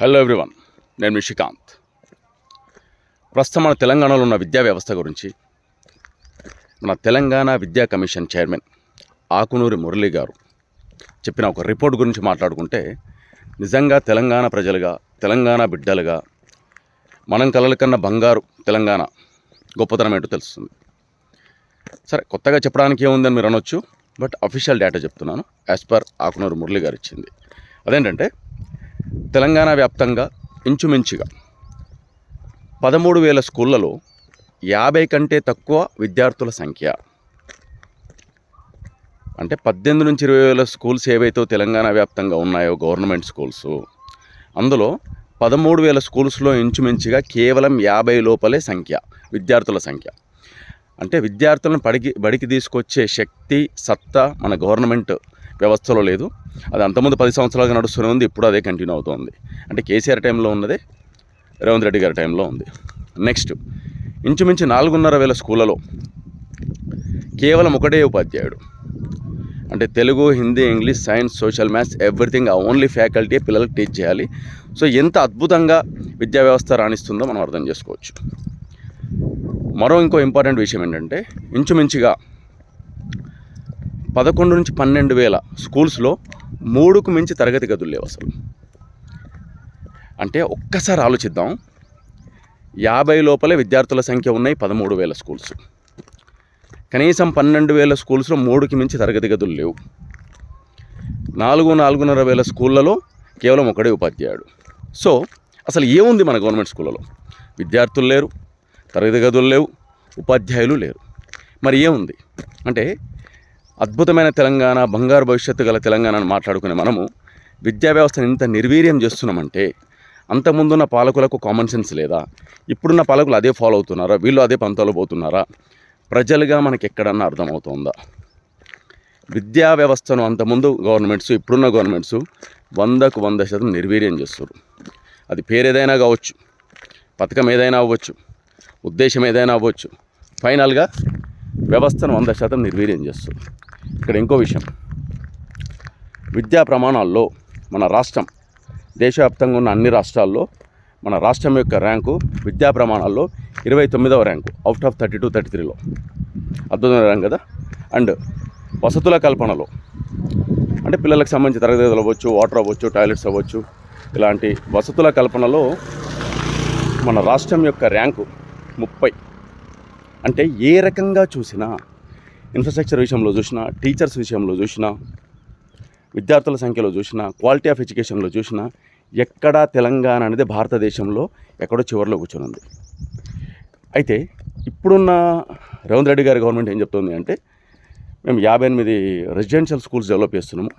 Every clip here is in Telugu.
హలో ఎవ్రీవన్ నేను మీ శ్రీకాంత్. ప్రస్తుతం మన తెలంగాణలో ఉన్న విద్యా వ్యవస్థ గురించి మన తెలంగాణ విద్యా కమిషన్ చైర్మన్ ఆకునూరి మురళి గారు చెప్పిన ఒక రిపోర్ట్ గురించి మాట్లాడుకుంటే నిజంగా తెలంగాణ ప్రజలుగా తెలంగాణ బిడ్డలుగా మనం కలల కన్నా బంగారు తెలంగాణ గొప్పతనం ఏంటో తెలుస్తుంది. సరే కొత్తగా చెప్పడానికి ఏముందని మీరు అనొచ్చు బట్ అఫీషియల్ డేటా చెప్తున్నాను యాజ్ పర్ ఆకునూరు మురళి గారు ఇచ్చింది. అదేంటంటే తెలంగాణ వ్యాప్తంగా ఇంచుమించుగా పదమూడు వేల స్కూళ్ళలో యాభై కంటే తక్కువ విద్యార్థుల సంఖ్య. అంటే పద్దెనిమిది నుంచి ఇరవై వేల స్కూల్స్ ఏవైతే తెలంగాణ వ్యాప్తంగా ఉన్నాయో గవర్నమెంట్ స్కూల్స్ అందులో పదమూడు వేల స్కూల్స్లో ఇంచుమించుగా కేవలం యాభై లోపలే సంఖ్య విద్యార్థుల సంఖ్య. అంటే విద్యార్థులను బడికి బడికి తీసుకొచ్చే శక్తి సత్తా మన గవర్నమెంట్ వ్యవస్థలో లేదు. అది అంతకుముందు పది సంవత్సరాలుగా నడుస్తూనే ఉంది ఇప్పుడు అదే కంటిన్యూ అవుతుంది. అంటే కేసీఆర్ టైంలో ఉన్నదే రేవంత్ రెడ్డి గారి టైంలో ఉంది. నెక్స్ట్ ఇంచుమించు నాలుగున్నర వేల స్కూళ్ళలో కేవలం ఒకటే ఉపాధ్యాయుడు. అంటే Telugu Hindi English science social maths everything only faculty పిల్లలకు టీచ్ చేయాలి. సో ఎంత అద్భుతంగా విద్యా వ్యవస్థ రాణిస్తుందో మనం అర్థం చేసుకోవచ్చు. మరో ఇంకో ఇంపార్టెంట్ విషయం ఏంటంటే ఇంచుమించుగా పదకొండు నుంచి పన్నెండు వేల స్కూల్స్లో మూడుకు మించి తరగతి గదులు లేవు అసలు. అంటే ఒక్కసారి ఆలోచిద్దాం. యాభై లోపలే విద్యార్థుల సంఖ్య ఉన్నాయి పదమూడు వేల స్కూల్స్. కనీసం పన్నెండు వేల స్కూల్స్లో మూడుకి మించి తరగతి గదులు లేవు. నాలుగు నాలుగున్నర వేల స్కూళ్ళలో కేవలం ఒకడే ఉపాధ్యాయుడు. సో అసలు ఏముంది మన గవర్నమెంట్ స్కూళ్ళలో? విద్యార్థులు లేరు తరగతి గదులు లేవు ఉపాధ్యాయులు లేరు. మరి ఏముంది? అంటే అద్భుతమైన తెలంగాణ బంగారు భవిష్యత్తు గల తెలంగాణను మాట్లాడుకునే మనము విద్యా వ్యవస్థను ఇంత నిర్వీర్యం చేస్తున్నామంటే అంతకుముందున్న పాలకులకు కామన్ సెన్స్ లేదా? ఇప్పుడున్న పాలకులు అదే ఫాలో అవుతున్నారా? వీళ్ళు అదే పంతాలు పోతున్నారా? ప్రజలుగా మనకి ఎక్కడన్నా అర్థమవుతుందా? విద్యా వ్యవస్థను అంతకుముందు గవర్నమెంట్స్ ఇప్పుడున్న గవర్నమెంట్స్ వందకు వంద శాతం నిర్వీర్యం చేస్తారు అది పేరు ఏదైనా కావచ్చు పథకం ఏదైనా అవ్వచ్చు ఉద్దేశం ఏదైనా అవ్వచ్చు ఫైనల్గా వ్యవస్థను వంద శాతం నిర్వీర్యం చేస్తుంది ఇక్కడ ఇంకో విషయం. విద్యా ప్రమాణాల్లో మన రాష్ట్రం దేశవ్యాప్తంగా ఉన్న అన్ని రాష్ట్రాల్లో మన రాష్ట్రం యొక్క ర్యాంకు విద్యా ప్రమాణాల్లో ఇరవై తొమ్మిదవ rank out of thirty two thirty త్రీలో. అద్భుతమైన ర్యాంక్ కదా? అండ్ వసతుల కల్పనలో అంటే పిల్లలకు సంబంధించి తరగతి అవ్వచ్చు వాటర్ అవ్వచ్చు టాయిలెట్స్ అవ్వచ్చు ఇలాంటి వసతుల కల్పనలో మన రాష్ట్రం యొక్క ర్యాంకు ముప్పై. అంటే ఏ రకంగా చూసినా ఇన్ఫ్రాస్ట్రక్చర్ విషయంలో చూసినా టీచర్స్ విషయంలో చూసినా విద్యార్థుల సంఖ్యలో చూసినా క్వాలిటీ ఆఫ్ ఎడ్యుకేషన్లో చూసినా ఎక్కడా తెలంగాణ అనేది భారతదేశంలో ఎక్కడో చివరిలో కూర్చొని ఉంది అయితే ఇప్పుడున్న రేవంత్ రెడ్డి గారి గవర్నమెంట్ ఏం చెప్తుంది అంటే మేము యాభై ఎనిమిది రెసిడెన్షియల్ స్కూల్స్ డెవలప్ చేస్తున్నాము.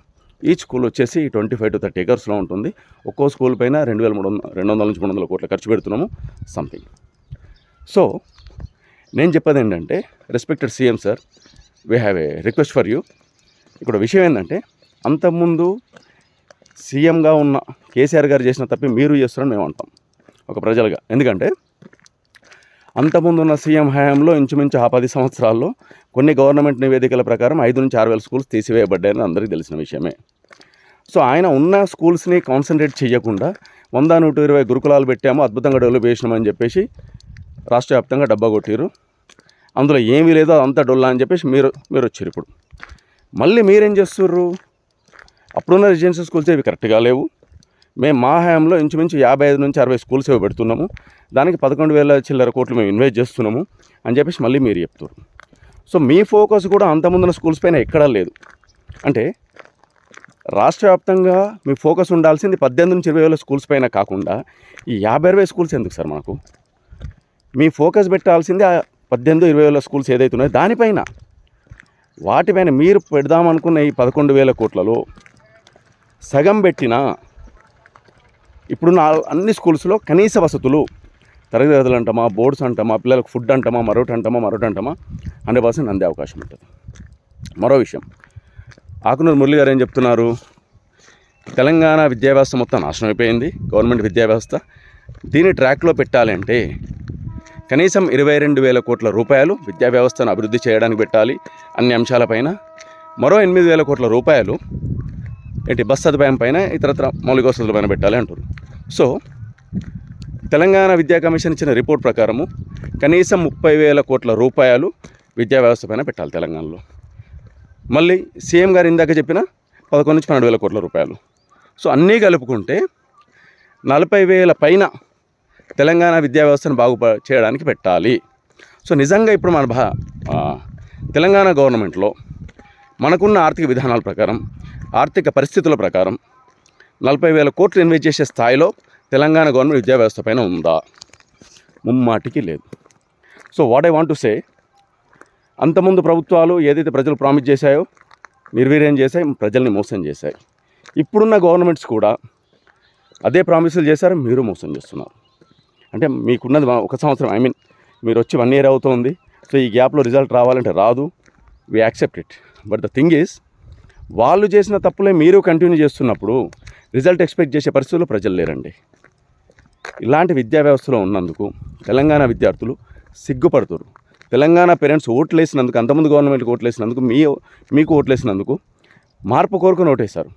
ఈ స్కూల్ వచ్చేసి ట్వంటీ ఫైవ్ టు థర్టీ ఎకర్స్లో ఉంటుంది. ఒక్కో స్కూల్ పైన రెండు వేల మూడు వందల రెండు వందల నుంచి మూడు వందల కోట్ల ఖర్చు పెడుతున్నాము. సంథింగ్ సో నేను చెప్పేది ఏంటంటే respected CM sir we have a request for you ఇక్కడ విషయం ఏంటంటే అంతకుముందు సీఎంగా ఉన్న కేసీఆర్ గారు చేసిన తప్పి మీరు చేస్తున్నారని మేము అంటాం ఒక ప్రజలుగా. ఎందుకంటే అంతకుముందు ఉన్న సీఎం హయాంలో ఇంచుమించు ఆ పది సంవత్సరాల్లో కొన్ని గవర్నమెంట్ నివేదికల ప్రకారం ఐదు నుంచి ఆరు వేల స్కూల్స్ తీసివేయబడ్డాయని అందరికీ తెలిసిన విషయమే. సో ఆయన ఉన్న స్కూల్స్ని కాన్సన్ట్రేట్ చేయకుండా వంద నూట ఇరవై గురుకులాలు పెట్టాము అద్భుతంగా డెవలప్ చేసినామని చెప్పేసి రాష్ట్ర వ్యాప్తంగా డబ్బా కొట్టిరు అందులో ఏమీ లేదో అంతా డొల్లా అని చెప్పేసి మీరు మీరు వచ్చారు ఇప్పుడు. మళ్ళీ మీరేం చేస్తుర్రు? అప్పుడున్న రెసిడెన్షియల్ స్కూల్స్ ఇవి కరెక్ట్గా లేవు. మేము మా హయాంలో ఇంచుమించు యాభై ఐదు నుంచి అరవై స్కూల్స్ ఇవి పెడుతున్నాము. దానికి పదకొండు వేల చిల్లర కోట్లు మేము ఇన్వెస్ట్ చేస్తున్నాము అని చెప్పేసి మళ్ళీ మీరు చెప్తారు సో మీ ఫోకస్ కూడా అంతముందున్న స్కూల్స్ పైన ఎక్కడా లేదు. అంటే రాష్ట్ర వ్యాప్తంగా మీ ఫోకస్ ఉండాల్సింది పద్దెనిమిది నుంచి ఇరవై వేల స్కూల్స్ పైన కాకుండా ఈ యాభై అరవై స్కూల్స్ ఎందుకు సార్ మనకు మీ ఫోకస్ పెట్టాల్సింది ఆ పద్దెనిమిది ఇరవై వేల స్కూల్స్ ఏదైతే ఉన్నాయో దానిపైన వాటిపైన మీరు పెడదామనుకున్న ఈ పదకొండు వేల కోట్లలో సగం పెట్టిన ఇప్పుడున్న అన్ని స్కూల్స్లో కనీస వసతులు తరగతి గదులు అంటామా బోర్డ్స్ అంటామా పిల్లలకు ఫుడ్ అంటామా మరొకటి అంటామా మరొకటి అంటామా హండ్రెడ్ పర్సెంట్ అందే అవకాశం ఉంటుంది. మరో విషయం ఆకునూరు మురళి గారు ఏం చెప్తున్నారు? తెలంగాణ విద్యా వ్యవస్థ మొత్తం నాశనం అయిపోయింది గవర్నమెంట్ విద్యా వ్యవస్థ దీన్ని ట్రాక్లో పెట్టాలంటే కనీసం ఇరవై రెండు వేల కోట్ల రూపాయలు విద్యా వ్యవస్థను అభివృద్ధి చేయడానికి పెట్టాలి అన్ని అంశాలపైన. మరో ఎనిమిది వేల కోట్ల రూపాయలు ఏంటి బస్ సదుపాయం పైన ఇతరత్ర మౌలిక వసతుల పైన పెట్టాలి అంటారు సో తెలంగాణ విద్యా కమిషన్ ఇచ్చిన రిపోర్ట్ ప్రకారము కనీసం ముప్పై వేల కోట్ల రూపాయలు విద్యా వ్యవస్థ పైన పెట్టాలి తెలంగాణలో. మళ్ళీ సీఎం గారు ఇందాక చెప్పిన పదకొండు నుంచి పన్నెండు వేల కోట్ల రూపాయలు. సో అన్నీ కలుపుకుంటే నలభై వేల పైన తెలంగాణ విద్యా వ్యవస్థను బాగు చేయడానికి పెట్టాలి. సో నిజంగా ఇప్పుడు మన భా తెలంగాణ గవర్నమెంట్లో మనకున్న ఆర్థిక విధానాల ప్రకారం ఆర్థిక పరిస్థితుల ప్రకారం నలభై వేల కోట్లు ఇన్వెస్ట్ చేసే స్థాయిలో తెలంగాణ గవర్నమెంట్ విద్యా వ్యవస్థ పైన ఉందా? ముమ్మాటికి లేదు. So what I want to say అంతకుముందు ప్రభుత్వాలు ఏదైతే ప్రజలు ప్రామిస్ చేశాయో నిర్వీర్యం చేశాయి ప్రజల్ని మోసం చేశాయి. ఇప్పుడున్న గవర్నమెంట్స్ కూడా అదే ప్రామిసులు చేశారు మీరు మోసం చేస్తున్నారు. అంటే మీకున్నది ఒక సంవత్సరం ఐ మీన్ మీరు వచ్చి వన్ ఇయర్ అవుతుంది. సో ఈ గ్యాప్లో రిజల్ట్ రావాలంటే రాదు. We accept it but the thing is వాళ్ళు చేసిన తప్పులే మీరు కంటిన్యూ చేస్తున్నప్పుడు రిజల్ట్ ఎక్స్పెక్ట్ చేసే పరిస్థితుల్లో ప్రజలు లేరండి. ఇలాంటి విద్యా వ్యవస్థలో ఉన్నందుకు తెలంగాణ విద్యార్థులు సిగ్గుపడుతున్నారు తెలంగాణ పేరెంట్స్ ఓట్లేసినందుకు అంతమంది గవర్నమెంట్కి ఓట్లేసినందుకు మీ మీకు ఓట్లేసినందుకు మార్పు కోరుకుని ఓటేశారు.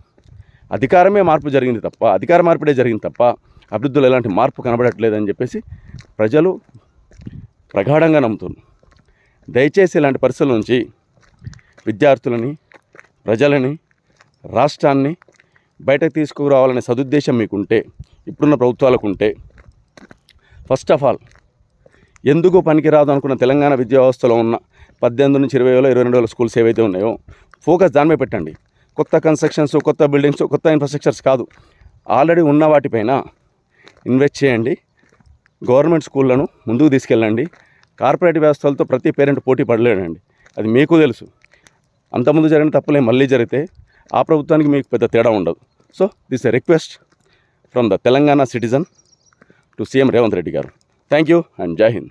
అధికారమే మార్పు జరిగింది తప్ప అధికార మార్పిడే జరిగింది తప్ప అభివృద్ధిలో ఎలాంటి మార్పు కనబడట్లేదని చెప్పేసి ప్రజలు ప్రగాఢంగా నమ్ముతున్నారు. దయచేసి ఇలాంటి పరిస్థితుల నుంచి విద్యార్థులని ప్రజలని రాష్ట్రాన్ని బయటకు తీసుకురావాలనే సదుద్దేశం మీకుంటే ఇప్పుడున్న ప్రభుత్వాలకు ఉంటే ఫస్ట్ ఆఫ్ ఆల్ ఎందుకు పనికిరాదు అనుకున్న తెలంగాణ విద్యా వ్యవస్థలో ఉన్న పద్దెనిమిది నుంచి ఇరవై వేల ఇరవై రెండు వేల స్కూల్స్ ఏవైతే ఉన్నాయో ఫోకస్ దానిపై పెట్టండి. కొత్త కన్స్ట్రక్షన్స్ కొత్త బిల్డింగ్స్ కొత్త ఇన్ఫ్రాస్ట్రక్చర్స్ కాదు. ఆల్రెడీ ఉన్న వాటిపైన ఇన్వెస్ట్ చేయండి. గవర్నమెంట్ స్కూళ్ళను ముందుకు తీసుకెళ్ళండి. కార్పొరేట్ వ్యవస్థలతో ప్రతి పేరెంట్ పోటీ పడలేడండి. అది మీకు తెలుసు. అంతకుముందు జరిగిన తప్పులే మళ్ళీ జరిగితే ఆ ప్రభుత్వానికి మీకు పెద్ద తేడా ఉండదు. So this a request from the Telangana citizen to CM Revanth Reddy గారు. థ్యాంక్ యూ అండ్ జై హింద్.